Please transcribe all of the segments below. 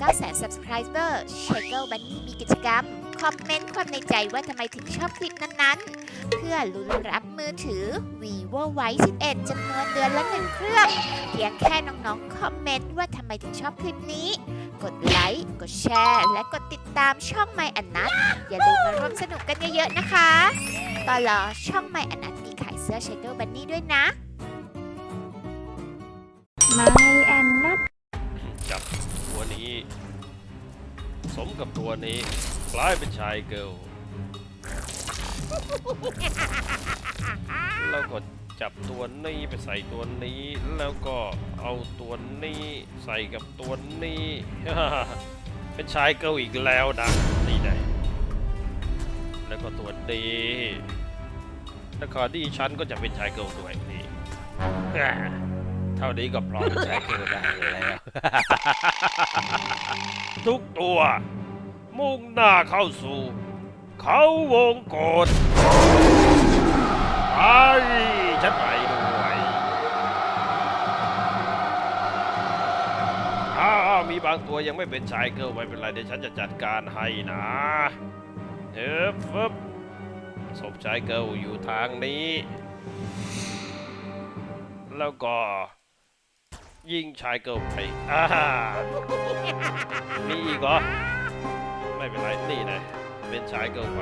9แสน subscriber s h a k e Bunny มีกิจกรรม คอมเมนต์ความในใจว่าทำไมถึงชอบคลิปนั้นๆ เพื่อลุ้นรับมือถือ vivo y 11จำนวนเดือนละหนึ่งเครื่อง เพียงแค่น้องๆ คอมเมนต์ว่าทำไมถึงชอบคลิปนี้ กดไลค์ กดแชร์ และกดติดตามช่อง My อันนัทอย่าลืมมาร่วมสนุกกันเยอะๆนะคะตอนรอช่อง My อันนัทมีขายเสื้อ s h a k e Bunny ด้วยนะไม่แสมกับตัวนี้คล้ายเป็นชายเกิลแล้วก็จับตัวนี้ไปใส่ตัวนี้ แล้วก็เอาตัวนี้ใส่กับตัวนี้ เป็นชายเกิลอีกแล้วนะนี่ไงแล้วก็ตัวนี้แล้วก็ที่ฉันก็จะเป็นชายเกิลด้วยนี่ เท่านี้ก็พร้อมเป็นชายเกิลได้แล้ว ทุกตัว มุ่งหน้าเข้าสู่ เขาวงกฏไปฉันไปด้วยถ้ามีบางตัวยังไม่เป็นชายเกิลไม่เป็นไรเดี๋ยวฉันจะจัดการให้นะเฮ้ยฟึบศพชายเกิลอยู่ทางนี้ แล้วก็ ยิงชายเกิลไปอ่ามีอีกเหรอ ไม่เป็นไร นี่นะเป็นชายเกิลไป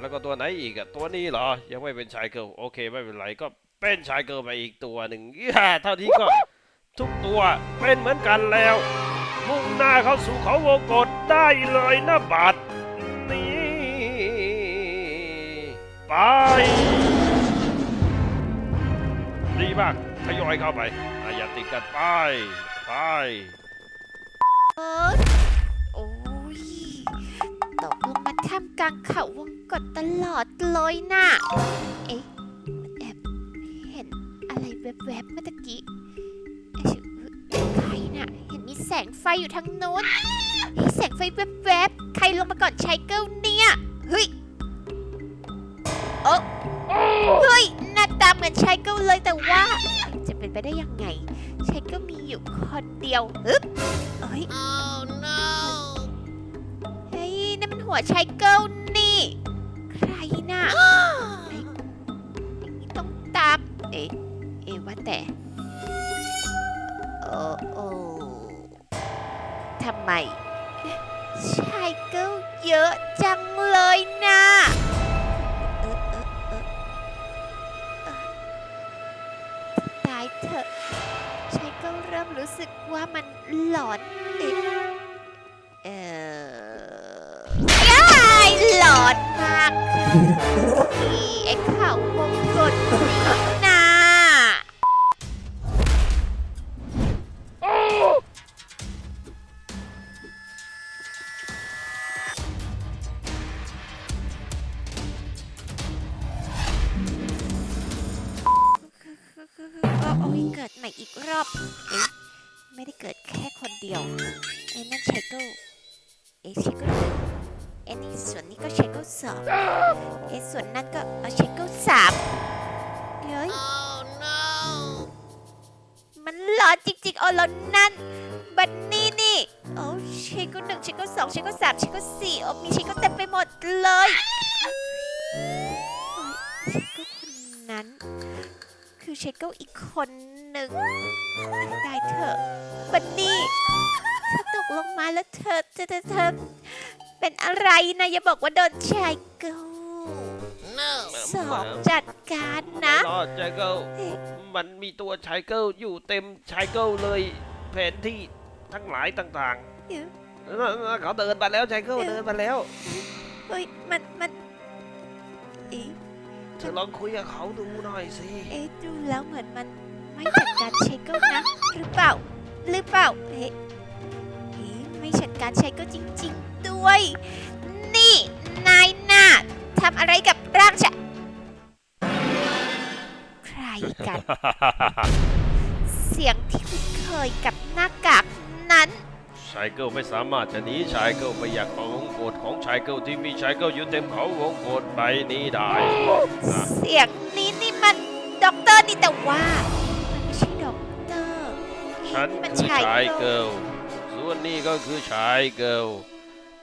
แล้วก็ตัวไหนอีกอะตัวนี้เหรอ ยังไม่เป็นชายเกิลโอเคไม่เป็นไรก็เป็นชายเกิลไปอีกตัวหนึ่งเท่าที่ก็ทุกตัวเป็นเหมือนกันแล้วมุ่งหน้าเข้าสู่เขาวงกฏได้เลยนะบัดนี้ไป ดีมากทยอยเข้าไปอะอย่าติดกันไปไปเอิร์ธโอ้ยตกลงมาท่ามกลางเขาวงกฏตลอดเลยน่ะ เอ๊ะแอบเห็นอะไรแวบๆเมื่อตะกี้เอ๊ะใครน่ะ เห็นมีแสงไฟอยู่ทางโน้นเฮ้ยแสงไฟแวบๆ ใครลงมาก่อนชายเกิลเนี่ย เฮ้ยโอ้ มือนชายเกิลเลยแต่ว่าจะเป็นไปได้ยังไงชายเกิลมีอยู่คนเดียวฮึบเอ้ยเฮ้ยนั่นมันหัวชายเกิลนี่ ใครน่ะเอ้ยอย่างนี้ต้องตามเอ๊ะเอ๊ะว่าแต่โอ้โอ้ทำไมชายเกิลเยอะจังเลยนะ เถอะฉันก็เริ่มรู้สึกว่ามันหลอนเอ๊ะเออยายหลอนมากที่ไอ้ข่าวมงกฏนี่ เชโก้เอ๊ะเชโก้หนึ่งเอ้นี่ส่วนนี้ก็เชโก้สองเอส่วนนั้นก็เอาเชโก้สามเฮ้ย มันหลอนจริงๆอ๋อล้วนั่น บันนี่นี่โอ้เชโก้หนึ่งเชโก้สองเชโก้สามเชโก้สี่โอ้มีเชโก้เต็มไปหมดเลยเชโกคนนั้น คือเชโก้อีกคนหนึ่งตายเถอะบันนี่ ตกลงมาแล้วเธอเธอเธอเธอเป็นอะไรนะอย่าบอกว่าโดนชายเกิลสอบจัดการนะรอดชายเกิลมันมีตัวชายเกิลอยู่เต็มชายเกิลเลยแผนที่ทั้งหลายต่างเดี๋ยวๆนั่นๆเขาเดินมาแล้วชายเกิลเดินมาแล้วเฮ้ยมันมันเอ๊ะเธอลองคุยกับเขาดูหน่อยสิเอ๊ะดูแล้วเหมือนมันไม่จัดการเชคเกิลนะหรือเปล่าหรือเปล่าเอ๊ะเอ๊ะไม่จัด การเชคเกิลจริง ๆ ด้วย นี่ นายน่ะทำอะไรกับร่างฉันใครกัน เสียงที่คุ้นเคยกับหน้ากากนั้น ชายเกิลไม่สามารถจะหนีชายเกิลไปอยากเขาวงกฏของชายเกิลที่มีชายเกิลอยู่เต็มเขาวงกฏไปนี้ได้นะเสียงนี้นี่มันด็อกเตอร์นี่แต่ว่า มันไม่ใช่ด็อกเตอร์เอ๊ฉันมันคือชายชายเกิเกิลล ส่วนนี่ก็คือชายเกิล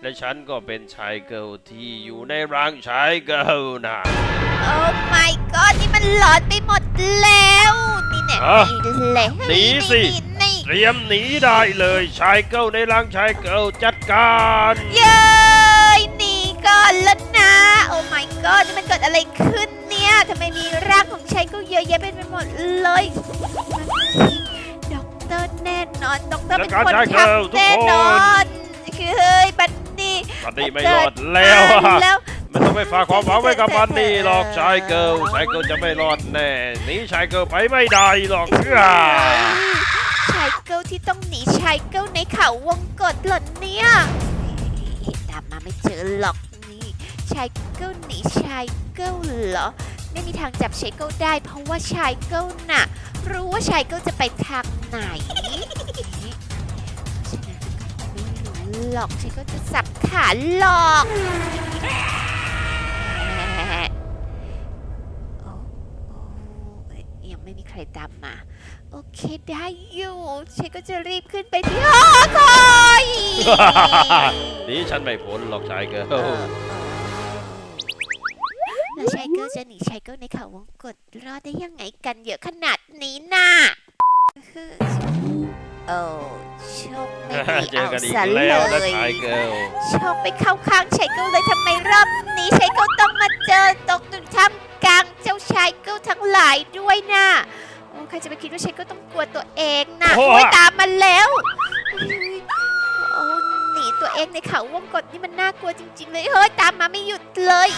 และฉันก็เป็นชายเกิลที่อยู่ในร่างชายเกิลนะโอ้ my god นี่มันหลอนไปหมดแล้ว นี่แน่ฮะนี่แหละหนีสินี่เตรียมหนีได้เลยชายเกิลในร่างชายเกิลจัดการ เย้ยหนีก่อนแล้วนะโอ้ my god นี่มันเกิดอะไรขึ้นเนี่ยทำไมมีร่างของชายก็เยอะแยะไปหมดเลย อนด็อกเตอร์เป็นคนทำแน่นอนคือเฮ้ยบันนี่บันนี่ไม่รอดแล้วอะแล้วมันต้องไปฝากความหวังไว้กับบันนี่หรอกชายเกิลชายเกิลจะไม่รอดแน่หนีชายเกิลไปไม่ได้หรอกอ่าชายเกิลที่ต้องหนีชายเกิลในเขาวงกฏเหรอเนี่ยตามมาไม่เจอหรอกนี่ชายเกิลหนีชายเกิลเหรอไม่มีทางจับชายเกิลได้ เพราะว่าชายเกิลน่ะ รู้ว่าชายเกิลจะไปทาง ไหนฉะนั้นก็ไม่รู้หรอกชายเกิลจะสับขาหลอกแหมโอ้โอ้ยังไม่มีใครตามมา โอเคได้อยู่ฉันก็จะรีบขึ้นไปที่หอคอยหนีฉันไม่พ้นหรอกชายเกิลเออแล้วชายเกิลจะหนีชายเกิลในเขาวงกฏรอดได้ยังไงกันเยอะขนาดนี้น่ะ เจอเอากันอีกซะเลแล้วนะยชายเกิลโชคไปเข้าข้างชายเกิลเลยทำไมรอบนี้ชายเกิลต้องมาเจอตกอยู่ท่ามกลางเจ้าชายเกิลทั้งหลายด้วยน่ะโอ้ใครจะไปคิดว่าชายเกิลต้องกลัวตัวเองน่ะโอ้โอ้ยยตามมาแล้วโอ้หนีตัวเองในเขาวงกฏนี่มันน่ากลัวจริง ๆ เลยเฮ้ยตามมาไม่หยุดเลย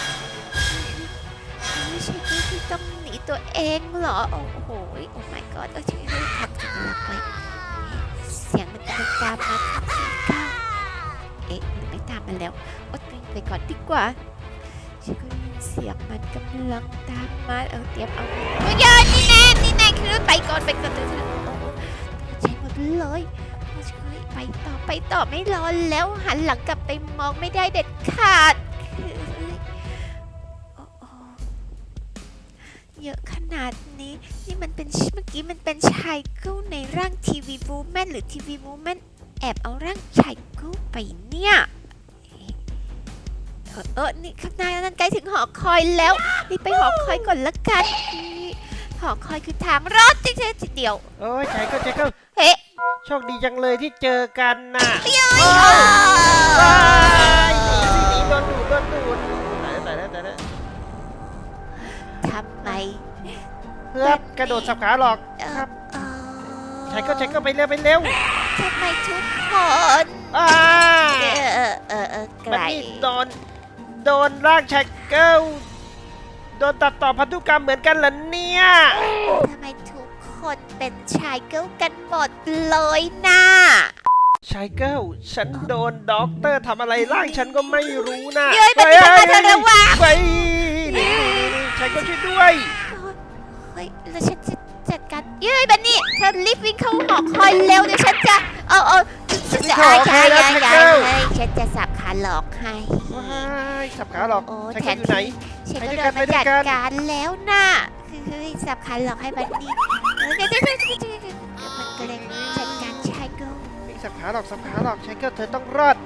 ไม่ใช่เกิลที่ต้องหนีตัวเองเหรอ โอ้โห โอ้ my god เออช่วยให้ทำถึงหลักไว้เสียง มันตามมาที่เก้าเอ๊ะมันไม่ตามมาแล้วอดวิ่งไปก่อนดีกว่าฉันก็ได้ยินเสียงมันกำลังตามมาเออเตรียมเอาโอ้ยยนี่แน่นี่แน่คือไปก่อนไปก่อนเลยนะโอ้โหใช้หมดเลยช่วยไปต่อไปต่อไม่รอแล้วหันหลังกลับไปมองไม่ได้เด็ดขาด นาดนี้ นี่มันเป็นเมื่อกี้มันเป็นชายเก้าในร่างทีวีวูแมนหรือทีวีวูแมนแอบเอาร่างชายกูไปเนี่ยเออเออนี่ข้างหน้านั่นใกล้ถึงหอคอยแล้วรีบไปหอคอยก่อนละกันนี่หอคอยคือทางรอดจริงๆเดียวโอ้ยชายเก็ชายเก็เฮ้ยโชคดีจังเลยที่เจอกันน่ะเอ้ย เพื่อนกระโดดสับขาหรอกเออครับเออชายเก็ชายเก็ไปเร็วไปเร็วทำไมทุกคนอ่าเออเออเออเออไกมันลนี่โดนโดนร่างชายเกิลโดนตัดต่อพันธุกรรมเหมือนกันเหรอเนี่ยทำไมทุกคนเป็นชายเกิลกันหมดเลยนะชายเกิลฉันโดนด็อกเตอร์ทำอะไรร่างฉันก็ไม่รู้นะเย้ยมันมีทางมาเธอระวังไปนี่นี่ชายเกิลช่วยด้วย เฮ้ยแล้วฉันจะจัดการเย้ยบันนี่เธอรีบวิ่งเข้าหอคอยเร็วเดี๋ยวฉันจะเอาเอาฉันจะฉันอายจะยายโอเคยายแล้วยาย Cheryl ให้ฉันจะสับขาหลอกให้ว้ายสับขาหรอกโอ้ชายแทเกิลนอยู่ไหนที่ฉันไปก็ด้วยโดกันนมาไปด้วยกันจัดการแล้วน่ะคือคือสับขาหลอกให้บันนี่เออเดี๋ยวเดี๋ยวเดี๋ยวเดี๋ยวเดี๋ยวเดี๋ยวมันก็เลยจัดการชายเกิลนี่สับขาหรอกสับขาหรอกชายเกิลเธอต้องรอด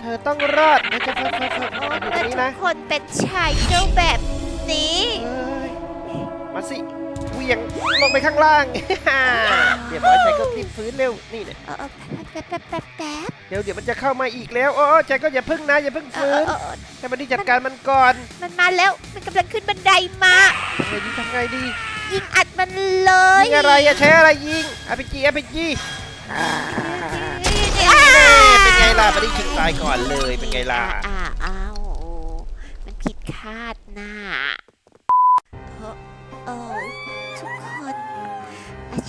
เธอต้องรอดเธอจะเธอเธอเธอโอ้อยู่ตแล้รวงนี้ทุนะกคนเป็นชายเกิลแบบนี้เอ้ยมาสิเห วียงลงไปข้างล่างเดี๋ยวบอยชายเกิลรีบฟื้นเร็ว นี่เนี่ยเออเออแป๊บแป๊บแป๊บแป๊บเดี๋ยวเดี๋ยวมันจะเข้ามาอีกแล้ว โอ้ชายเกิลอย่าพึ่งนะอย่าพึ่งเอฟื้อนเออเออให้มันดีจัดการมันก่อนมันมาแล้วมันกำลังขึ้นบันไดมา ทำไงดีทำไงดียิงอัดมันเลยยิงอะไรอะใช้อะไรยิงอ p g r p g อ่าเป็นไงล่ะไม่ได้ชิงตายก่อนเลยเป็นไงล่ะ อ่าอ้าวมันผิดคาดน่ะ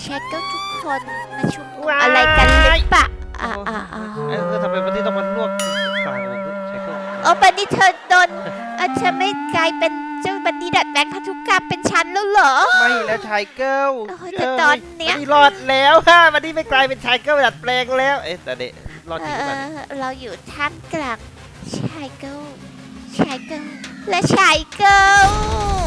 อาเช็คก็ทุกคนมาชุมนุมว้ายอะไรกันหรือเปล่าอ่าอ่าอ่าเออทำไมวันนี้ต้องมาลวกกลางวงด้วยชายเกิลโอ้บันนี้เธอโดนอาเธอไม่กลายเป็นเจ้าบันนี้ดัดแปลงพันธุกรรมเป็นฉันแล้วเหรอ ไม่แล้วชายเกิลโอ้ยแต่ตอนเนี้ย วันี้รอดแล้วฮะวันนี้ไม่กลายเป็นชายเกิลดัดแปลงแล้ว เอ๊ะแต่เด็รอดจเอริงหรือเปล่าอเราอยู่ท่ามกลางชายเกิลชายเกิล และชายเกิล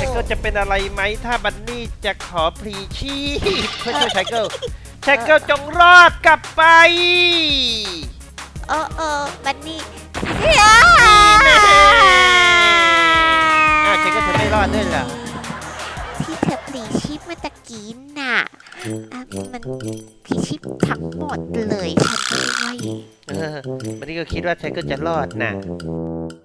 ชายเกิลจะเป็นอะไรไหมถ้าบันนี่จะขอพลีชีพเพื่อช่วยชายเกิลชายเกิลจงรอดกลับไปเออเออบันนี่อ้าวชายเกิลเธอไม่รอดด้วยเหรอที่เธอปลีชีพเมื่อตะกี้น่ะอะมันพลีชีพทั้งหมดเลยฉันไม่ไหวเออวันนี้ก็คิดว่าชายเกิลจะรอดนะ